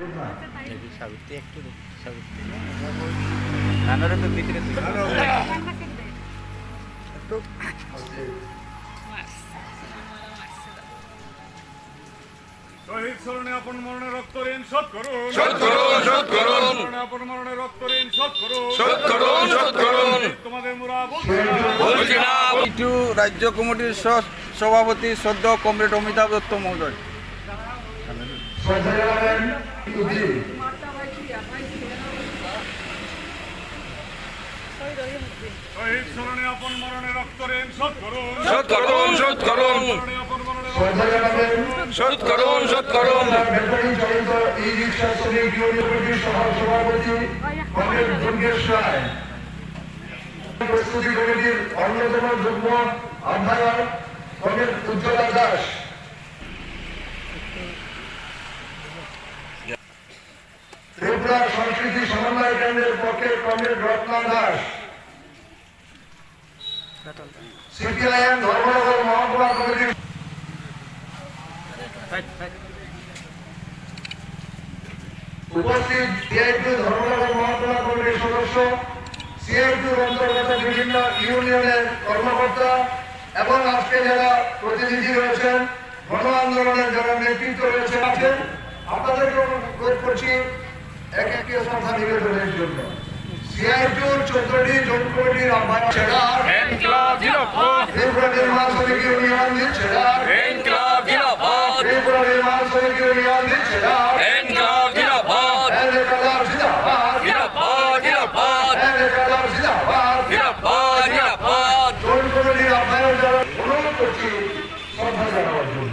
দেখি সাবিত্রী একটু দেখি সাবিত্রী। নানারে তো ভিতরে তুই শহীদ স্মরণে আপন মরণে রক্ত ঋণ শোধ করুন। শোধ করুন শোধ করুন। আপন মরণে রক্ত ঋণ শোধ করুন। শোধ করুন শোধ করুন। তোমাদের মুরা বলছি না। রাজ্য কমিটির সভাপতি সদ্য কমরেড অমিতাভ দত্ত মহোদয়। শহীদ স্মরণে আপন মরণে রক্ত ঋণ শোধ অন্যতম যুগ্ম আহ্বায়ক উজ্জ্বলা দাস ত্রিপুরা সংস্কৃতি সমন্বয় কেন্দ্রের পক্ষে কমরেড রত্না দাস। সিপিআইএম ধর্মনগর মহকুমা কমিটির উপস্থিত ধর্মনগর মহকুমা কমিটির সদস্য অন্তর্গত বিভিন্ন ইউনিয়নের কর্মকর্তা এবং আজকে যারা প্রতিনিধি রয়েছেন, গণ আন্দোলনের যারা নেতৃত্ব রয়েছেন, আছেন আপনাদেরকে অনুরোধ করছি এক একটি শ্রদ্ধা নিবেদনের জন্য। সিআইটিউর চোদ্দটি জোন কমিটির আহ্বায়ক ছেড়া। ত্রিপুরা নির্মাণ সমিতি ইউনিয়ন ছেড়া। ত্রিপুরা নির্মাণ সমিতি ইউনিয়ন ছেড়া। জোন কমিটির যারা অনুরোধ করছি শ্রদ্ধা জানাবার জন্য।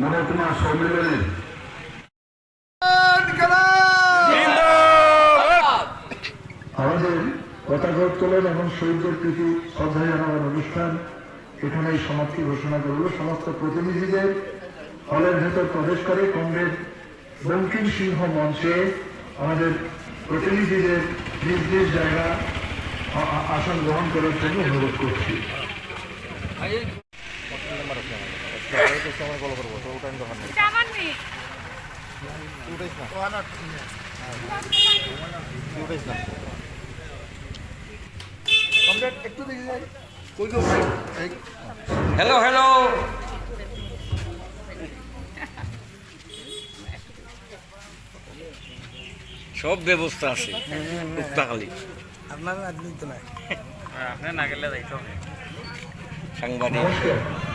মহকুমা সম্মেলনে আমাদের পতাকা উত্তোলন এবং শহীদদের প্রতি শ্রদ্ধা জানাবার অনুষ্ঠান এখানেই সমাপ্তি ঘোষণা করল সমস্ত প্রতিনিধিদের হলের ভেতর প্রবেশ করে কংগ্রেস, বঙ্কিম সিংহ মঞ্চে আমাদের প্রতিনিধিদের নিজ নিজ জায়গা আসন গ্রহণ করার জন্য অনুরোধ করছি। চামাননি হ্যালো হ্যালো সব ব্যবস্থা আছে উক্তাকালী আপনার না গেলে যাইতে সাংবাদিক সাংবাদিকা এটা ফ্লেকটা খেয়ে দিছে তার চেয়ারম্যান পতাকা উত্তোলন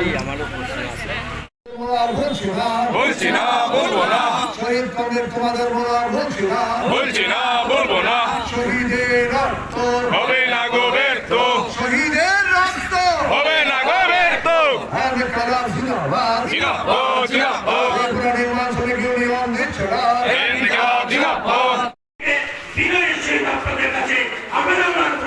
এই আমারও প্রশ্ন আছে। বলছি না বলব না। শহীদ কংগ্রেস তোমাদের বলছি না। বলছি না। কাছে ছড়া আপনাদের কাছে আবেদন রাখব